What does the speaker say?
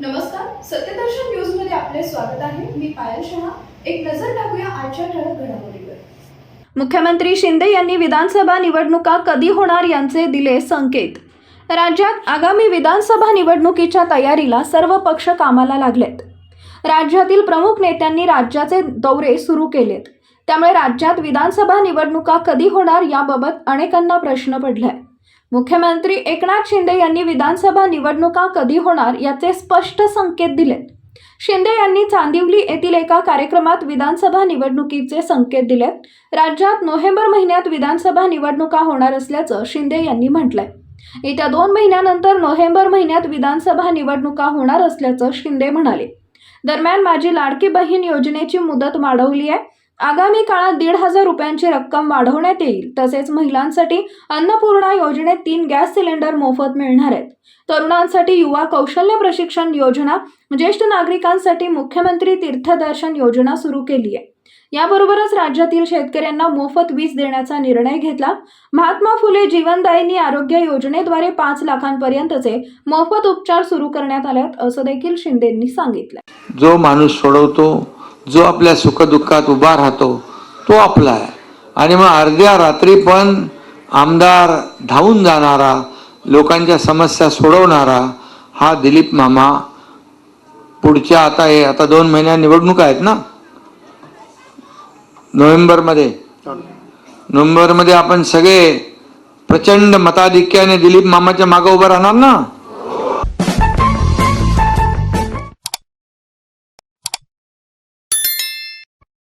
नमस्कार सत्यदर्शन न्यूजमध्ये आपले स्वागत आहे. मी पायल शहा. एक नजर टाकूया आजच्या ठळक घडामोडीवर. मुख्यमंत्री शिंदे यांनी विधानसभा निवडणुका कधी होणार यांचे दिले संकेत. राज्यात आगामी विधानसभा निवडणुकीच्या तयारीला सर्व पक्ष कामाला लागलेत. राज्यातील प्रमुख नेत्यांनी राज्याचे दौरे सुरू केलेत. त्यामुळे राज्यात विधानसभा निवडणुका कधी होणार याबाबत अनेकांना प्रश्न पडलाय. मुख्यमंत्री एकनाथ शिंदे यांनी विधानसभा निवडणुका कधी होणार याचे स्पष्ट संकेत दिलेत. शिंदे यांनी चांदिवली येथील एका कार्यक्रमात विधानसभा निवडणुकीचे संकेत दिलेत. राज्यात नोव्हेंबर महिन्यात विधानसभा निवडणुका होणार असल्याचं शिंदे यांनी म्हटलंय. येत्या दोन महिन्यानंतर नोव्हेंबर महिन्यात विधानसभा निवडणुका होणार असल्याचं शिंदे म्हणाले. दरम्यान माझी लाडकी बहीण योजनेची मुदत वाढवली आहे. आगामी काळात दीड हजार रुपयांची रक्कम वाढवण्यात येईल. तसेच महिलांसाठी अन्नपूर्णा योजनेत तीन गॅस सिलेंडर मोफत मिळणार आहेत. तरुणांसाठी युवा कौशल्य प्रशिक्षण योजना ज्येष्ठ नागरिकांसाठी मुख्यमंत्री तीर्थदर्शन योजना सुरू केली आहे. याबरोबरच राज्यातील शेतकऱ्यांना मोफत वीज देण्याचा निर्णय घेतला. महात्मा फुले जीवनदायिनी आरोग्य योजनेद्वारे पाच लाखांपर्यंतचे मोफत उपचार सुरू करण्यात आल्यात असं देखील शिंदेंनी सांगितलं जो माणूस सोडवतो जो आपल्या सुखदुःखात उभा राहतो तो आपला आहे. आणि मग अर्ध्या रात्री पण आमदार धावून जाणारा लोकांच्या समस्या सोडवणारा हा दिलीप मामा पुढच्या आता हे आता दोन महिन्या निवडणूक आहेत ना? नोव्हेंबरमध्ये. नोव्हेंबरमध्ये आपण सगळे प्रचंड मताधिक्याने दिलीप मामाच्या मागं उभं राहणार ना?